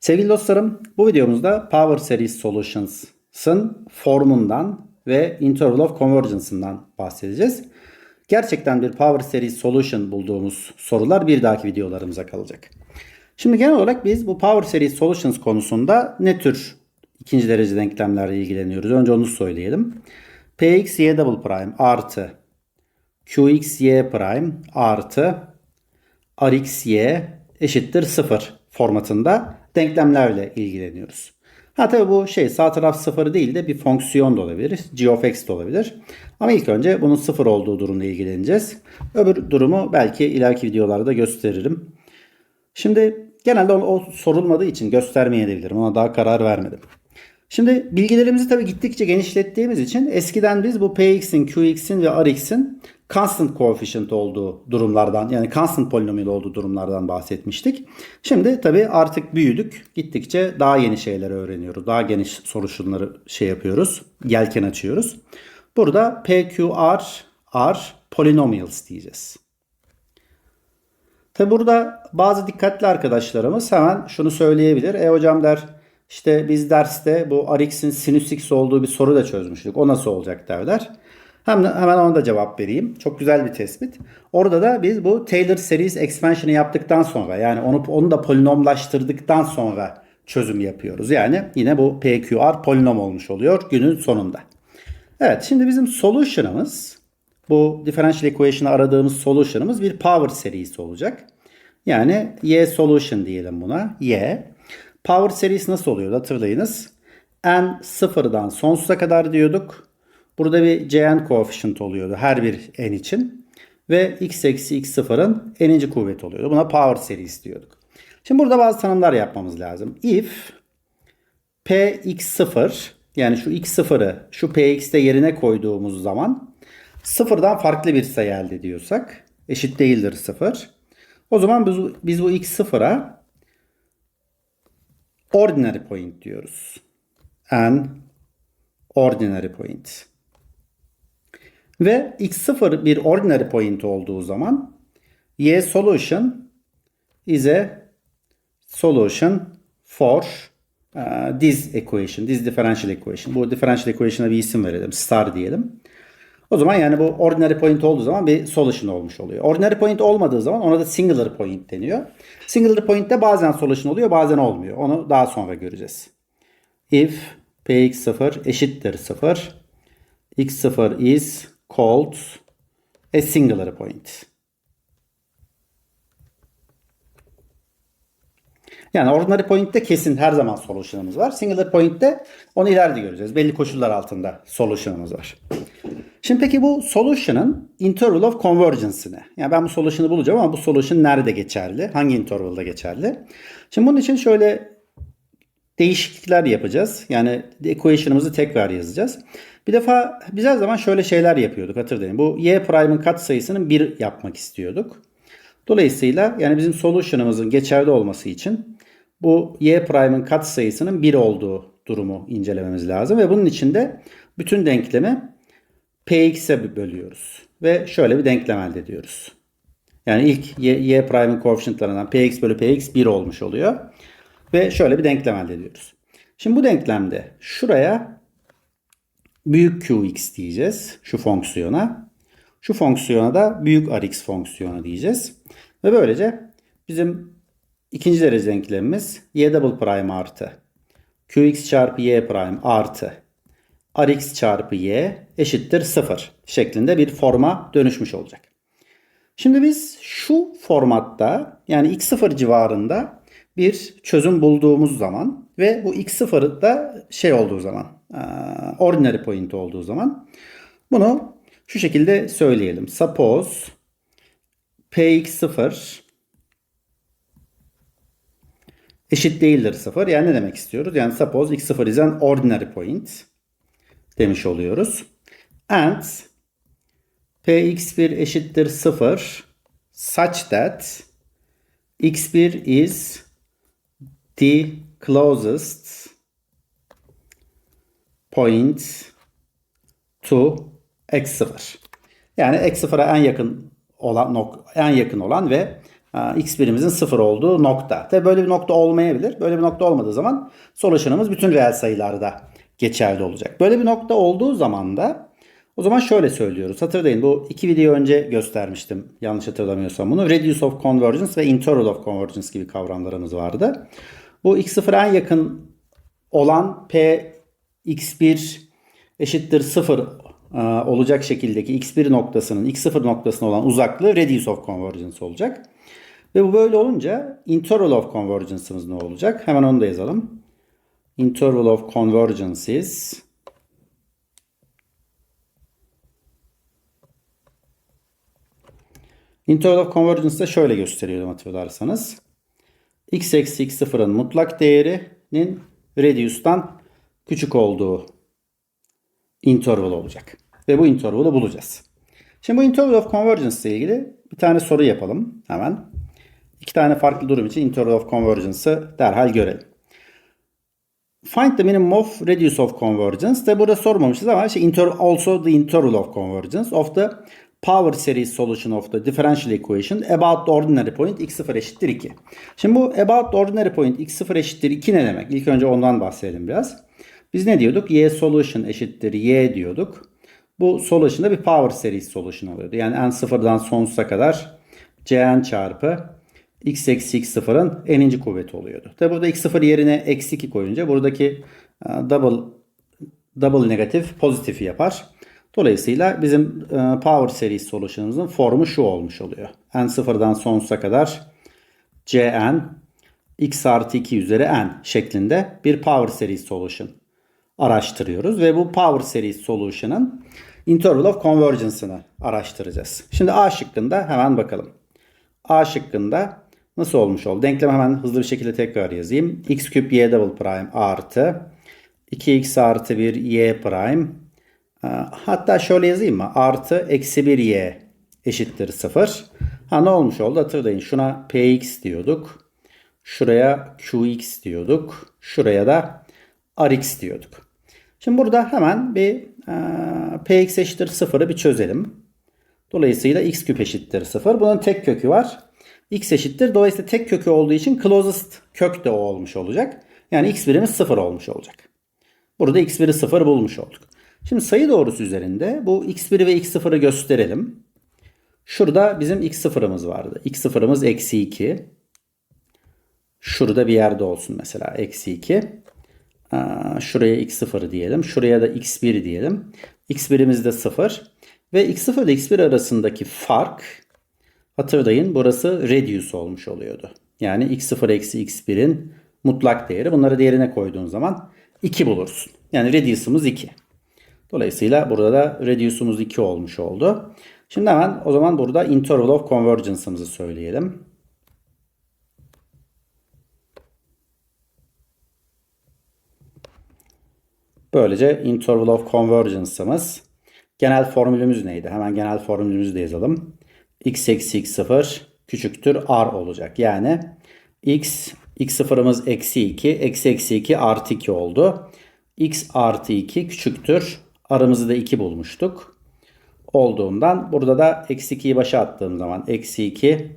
Sevgili dostlarım, bu videomuzda Power Series Solutions'ın formundan ve Interval of Convergence'ından bahsedeceğiz. Gerçekten bir Power Series Solution bulduğumuz sorular bir dahaki videolarımıza kalacak. Şimdi genel olarak biz bu Power Series Solutions konusunda ne tür ikinci derece denklemlerle ilgileniyoruz? Önce onu söyleyelim. Px y double prime artı Qx y prime artı Rx y eşittir 0 formatında denklemlerle ilgileniyoruz. Ha tabi bu şey sağ taraf 0 değil de bir fonksiyon da olabilir. g of x de olabilir. Ama ilk önce bunun 0 olduğu durumla ilgileneceğiz. Öbür durumu belki ileriki videolarda gösteririm. Şimdi genelde o, sorulmadığı için göstermeyebilirim. Ona daha karar vermedim. Şimdi bilgilerimizi tabii gittikçe genişlettiğimiz için eskiden biz bu px'in, qx'in ve rx'in constant coefficient olduğu durumlardan yani constant polinomiyal olduğu durumlardan bahsetmiştik. Şimdi tabii artık büyüdük. Gittikçe daha yeni şeyler öğreniyoruz. Daha geniş soruşunları şey yapıyoruz. Yelken açıyoruz. Burada PQR R polynomials diyeceğiz. Tabi burada bazı dikkatli arkadaşlarımız hemen şunu söyleyebilir. E hocam der işte biz derste bu Rx'in sinüs x olduğu bir soru da çözmüştük. O nasıl olacak derler. Hemen, hemen ona da cevap vereyim. Çok güzel bir tespit. Orada da biz bu Taylor series expansion'ı yaptıktan sonra yani onu, onu da polinomlaştırdıktan sonra çözüm yapıyoruz. Yani yine bu PQR polinom olmuş oluyor günün sonunda. Evet şimdi bizim solution'ımız bu differential equation'ı aradığımız solution'ımız bir power serisi olacak. Yani y solution diyelim buna. Y. Power serisi nasıl oluyor hatırlayınız. n sıfırdan sonsuza kadar diyorduk. Burada bir Cn coefficient oluyordu her bir n için. Ve x eksi x sıfırın n'inci kuvveti oluyordu. Buna power serisi diyorduk. Şimdi burada bazı tanımlar yapmamız lazım. If px0 yani şu x0'ı şu px'te yerine koyduğumuz zaman sıfırdan farklı bir sayı elde ediyorsak eşit değildir sıfır. O zaman biz, biz bu x0'a ordinary point diyoruz. N ordinary point. Ve x0 bir ordinary point olduğu zaman y solution is a solution for uh, this equation, this differential equation. Bu differential equation'a bir isim verelim. Star diyelim. O zaman yani bu ordinary point olduğu zaman bir solution olmuş oluyor. Ordinary point olmadığı zaman ona da singular point deniyor. Singular point de bazen solution oluyor bazen olmuyor. Onu daha sonra göreceğiz. If px0 eşittir 0 x0 is called a singular point. Yani ordinary point'te kesin her zaman solution'ımız var. Singular point'te onu ileride göreceğiz. Belli koşullar altında solution'ımız var. Şimdi peki bu solution'ın interval of convergence'ı Yani ben bu solution'ı bulacağım ama bu solution nerede geçerli? Hangi intervalda geçerli? Şimdi bunun için şöyle değişiklikler yapacağız. Yani equation'ımızı tekrar yazacağız. Bir defa biz her zaman şöyle şeyler yapıyorduk hatırlayın. Bu y prime'ın katsayısının 1 yapmak istiyorduk. Dolayısıyla yani bizim solution'ımızın geçerli olması için bu y prime'ın katsayısının 1 olduğu durumu incelememiz lazım. Ve bunun için de bütün denklemi px'e bölüyoruz. Ve şöyle bir denklem elde ediyoruz. Yani ilk y, y prime'ın koefisyentlarından px bölü px 1 olmuş oluyor. Ve şöyle bir denklem elde ediyoruz. Şimdi bu denklemde şuraya büyük qx diyeceğiz. Şu fonksiyona. Şu fonksiyona da büyük rx fonksiyonu diyeceğiz. Ve böylece bizim ikinci derece denklemimiz y double prime artı qx çarpı y prime artı rx çarpı y eşittir 0 şeklinde bir forma dönüşmüş olacak. Şimdi biz şu formatta yani x0 civarında bir çözüm bulduğumuz zaman ve bu x0 da şey olduğu zaman ordinary point olduğu zaman bunu şu şekilde söyleyelim. Suppose px0 eşit değildir 0. Yani ne demek istiyoruz? Yani suppose x0 is an ordinary point demiş oluyoruz. And px1 eşittir 0 such that x1 is the closest point to x0. Yani x0'a en yakın olan en yakın olan ve a, x birimizin 0 olduğu nokta. Tabi böyle bir nokta olmayabilir. Böyle bir nokta olmadığı zaman solution'ımız bütün reel sayılarda geçerli olacak. Böyle bir nokta olduğu zaman da o zaman şöyle söylüyoruz. Hatırlayın bu iki video önce göstermiştim. Yanlış hatırlamıyorsam bunu. Radius of convergence ve interval of convergence gibi kavramlarımız vardı. Bu x0'a en yakın olan p x1 eşittir 0 e, olacak şekildeki x1 noktasının x0 noktasına olan uzaklığı radius of convergence olacak. Ve bu böyle olunca interval of convergence'ımız ne olacak? Hemen onu da yazalım. Interval of convergence is Interval of convergence da şöyle gösteriyordum hatırlarsanız. x eksi x0'ın mutlak değerinin radius'tan küçük olduğu interval olacak. Ve bu interval'ı bulacağız. Şimdi bu interval of convergence ile ilgili bir tane soru yapalım hemen. İki tane farklı durum için interval of convergence'ı derhal görelim. Find the minimum of radius of convergence. De burada sormamışız ama işte inter also the interval of convergence of the power series solution of the differential equation about the ordinary point x0 eşittir 2. Şimdi bu about the ordinary point x0 eşittir 2 ne demek? İlk önce ondan bahsedelim biraz. Biz ne diyorduk? Y solution eşittir y diyorduk. Bu solution'da bir power series solution oluyordu. Yani n sıfırdan sonsuza kadar cn çarpı x eksi x0'ın n'inci kuvveti oluyordu. Tabi burada x0 yerine eksi 2 koyunca buradaki e, double double negatif pozitifi yapar. Dolayısıyla bizim e, power series solution'ımızın formu şu olmuş oluyor. n sıfırdan sonsuza kadar cn x artı 2 üzeri n şeklinde bir power series solution araştırıyoruz. Ve bu power series solution'ın interval of convergence'ını araştıracağız. Şimdi A şıkkında hemen bakalım. A şıkkında nasıl olmuş oldu? Denklemi hemen hızlı bir şekilde tekrar yazayım. x küp y double prime artı 2x artı 1 y prime hatta şöyle yazayım mı? Artı eksi 1 y eşittir 0. Ha ne olmuş oldu? Hatırlayın şuna px diyorduk. Şuraya qx diyorduk. Şuraya da rx diyorduk. Şimdi burada hemen bir e, px eşittir 0'ı bir çözelim. Dolayısıyla x küp eşittir 0. Bunun tek kökü var. x eşittir. Dolayısıyla tek kökü olduğu için closest kök de o olmuş olacak. Yani x birimiz 0 olmuş olacak. Burada x biri 0 bulmuş olduk. Şimdi sayı doğrusu üzerinde bu x1 ve x0'ı gösterelim. Şurada bizim x0'ımız vardı. x0'ımız eksi 2. Şurada bir yerde olsun mesela eksi 2. Şuraya x0 diyelim. Şuraya da x1 diyelim. x1'imiz de 0. Ve x0 ile x1 arasındaki fark hatırlayın burası radius olmuş oluyordu. Yani x0 eksi x1'in mutlak değeri. Bunları değerine koyduğun zaman 2 bulursun. Yani radius'ımız 2. Dolayısıyla burada da radius'umuz 2 olmuş oldu. Şimdi hemen o zaman burada interval of convergence'ımızı söyleyelim. Böylece interval of convergence'ımız genel formülümüz neydi? Hemen genel formülümüzü de yazalım. x eksi x0 küçüktür r olacak. Yani x x0'ımız eksi 2 eksi eksi 2 artı 2 oldu. x artı 2 küçüktür. Aramızı da 2 bulmuştuk. Olduğundan burada da eksi 2'yi başa attığım zaman eksi 2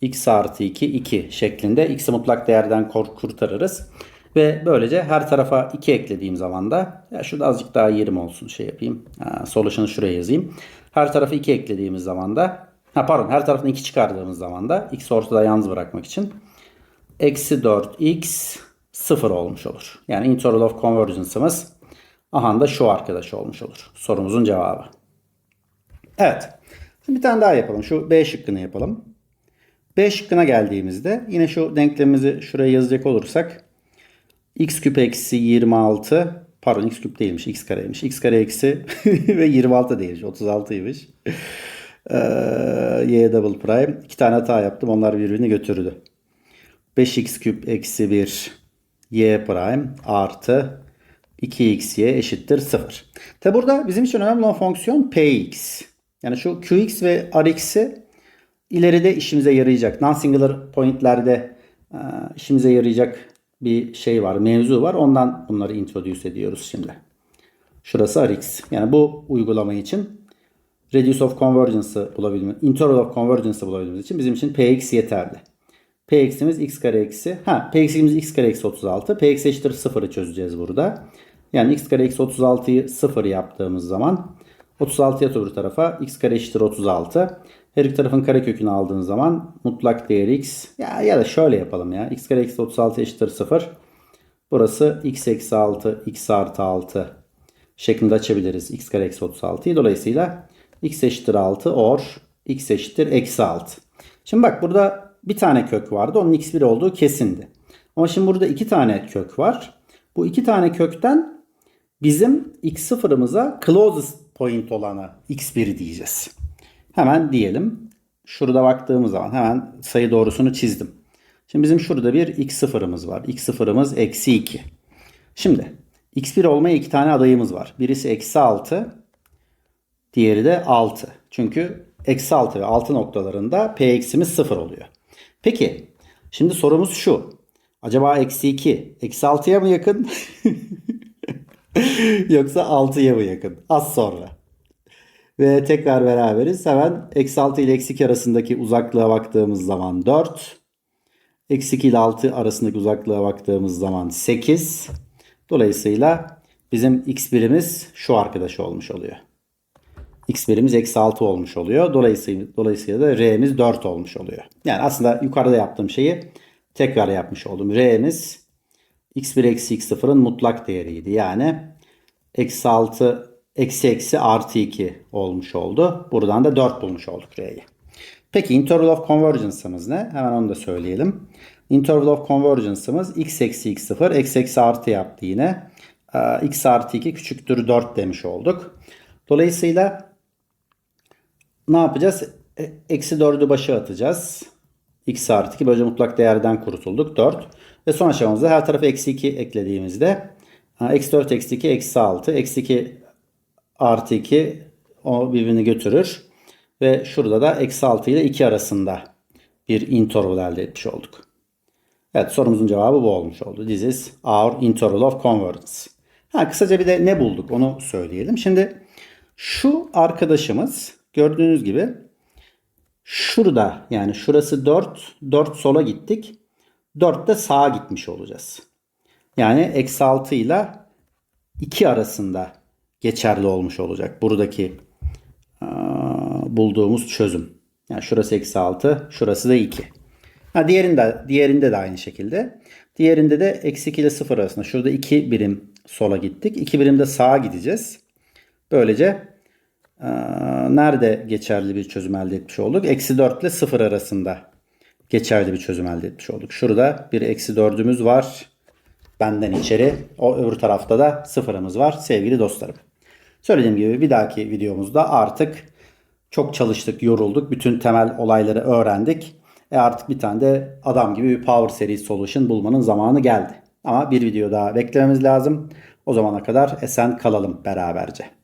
x artı 2 2 şeklinde x'i mutlak değerden kurtarırız. Ve böylece her tarafa 2 eklediğim zaman da ya şurada azıcık daha yerim olsun şey yapayım. Ha, solution'ı şuraya yazayım. Her tarafı 2 eklediğimiz zaman da ha pardon her tarafını 2 çıkardığımız zaman da x ortada yalnız bırakmak için eksi 4x 0 olmuş olur. Yani interval of convergence'ımız aha da şu arkadaş olmuş olur. Sorumuzun cevabı. Evet. Bir tane daha yapalım. Şu B şıkkını yapalım. B şıkkına geldiğimizde yine şu denklemimizi şuraya yazacak olursak x küp eksi 26 pardon x küp değilmiş x kareymiş. x kare eksi ve 26 değilmiş 36'ymış. Ee, y double prime. iki tane hata yaptım. Onlar birbirini götürdü. 5x küp eksi 1 y prime artı 2xy eşittir 0. Tabi burada bizim için önemli olan fonksiyon px. Yani şu qx ve rx'i ileride işimize yarayacak. Non-singular pointlerde e, işimize yarayacak bir şey var, mevzu var. Ondan bunları introduce ediyoruz şimdi. Şurası Rx. Yani bu uygulama için radius of convergence'ı bulabilmemiz, interval of convergence'ı bulabilmemiz için bizim için px yeterli. px'imiz x kare eksi, ha px'imiz x kare eksi 36. px eşittir 0'ı çözeceğiz burada. Yani x kare eksi 36'yı 0 yaptığımız zaman 36'ya öbür tarafa x kare eşittir 36. Her iki tarafın karekökünü aldığın zaman mutlak değer x ya, ya da şöyle yapalım ya. x kare eksi 36 eşittir 0. Burası x eksi 6 x artı 6 şeklinde açabiliriz x kare eksi 36'yı. Dolayısıyla x eşittir 6 or x eşittir eksi 6. Şimdi bak burada bir tane kök vardı. Onun x1 olduğu kesindi. Ama şimdi burada iki tane kök var. Bu iki tane kökten bizim x sıfırımıza closest point olana x1 diyeceğiz. Hemen diyelim. Şurada baktığımız zaman hemen sayı doğrusunu çizdim. Şimdi bizim şurada bir x sıfırımız var. x sıfırımız eksi 2. Şimdi x1 olmaya iki tane adayımız var. Birisi eksi 6. Diğeri de 6. Çünkü eksi 6 ve 6 noktalarında p eksimiz 0 oluyor. Peki şimdi sorumuz şu. Acaba eksi 2 eksi 6'ya mı yakın? Yoksa 6'ya mı yakın? Az sonra. Ve tekrar beraberiz. Hemen eksi 6 ile eksi 2 arasındaki uzaklığa baktığımız zaman 4. Eksi 2 ile 6 arasındaki uzaklığa baktığımız zaman 8. Dolayısıyla bizim x birimiz şu arkadaş olmuş oluyor. x birimiz eksi 6 olmuş oluyor. Dolayısıyla, dolayısıyla da r'miz 4 olmuş oluyor. Yani aslında yukarıda yaptığım şeyi tekrar yapmış oldum. r'miz x1 eksi x0'ın mutlak değeriydi. Yani eksi 6 eksi eksi artı 2 olmuş oldu. Buradan da 4 bulmuş olduk r'yi. Peki interval of convergence'ımız ne? Hemen onu da söyleyelim. Interval of convergence'ımız x eksi x0 eksi eksi artı yaptı yine. Ee, x artı 2 küçüktür 4 demiş olduk. Dolayısıyla ne yapacağız? E, Eksi 4'ü başa atacağız. x artı 2 böylece mutlak değerden kurtulduk 4. Ve son aşamamızda her tarafa eksi 2 eklediğimizde ha, eksi 4 eksi 2 eksi 6 eksi 2 artı 2 o birbirini götürür. Ve şurada da eksi 6 ile 2 arasında bir interval elde etmiş olduk. Evet sorumuzun cevabı bu olmuş oldu. This is our interval of convergence. Ha, kısaca bir de ne bulduk onu söyleyelim. Şimdi şu arkadaşımız gördüğünüz gibi şurada yani şurası 4. 4 sola gittik. 4 de sağa gitmiş olacağız. Yani eksi 6 ile 2 arasında geçerli olmuş olacak. Buradaki bulduğumuz çözüm. Yani şurası eksi 6, şurası da 2. Ha, diğerinde, diğerinde de aynı şekilde. Diğerinde de eksi 2 ile 0 arasında. Şurada 2 birim sola gittik. 2 birim de sağa gideceğiz. Böylece aa, nerede geçerli bir çözüm elde etmiş olduk? Eksi 4 ile 0 arasında geçerli bir çözüm elde etmiş olduk. Şurada bir eksi 4'ümüz var. Benden içeri. O öbür tarafta da sıfırımız var sevgili dostlarım. Söylediğim gibi bir dahaki videomuzda artık çok çalıştık, yorulduk. Bütün temel olayları öğrendik. E artık bir tane de adam gibi bir Power Series Solution bulmanın zamanı geldi. Ama bir video daha beklememiz lazım. O zamana kadar esen kalalım beraberce.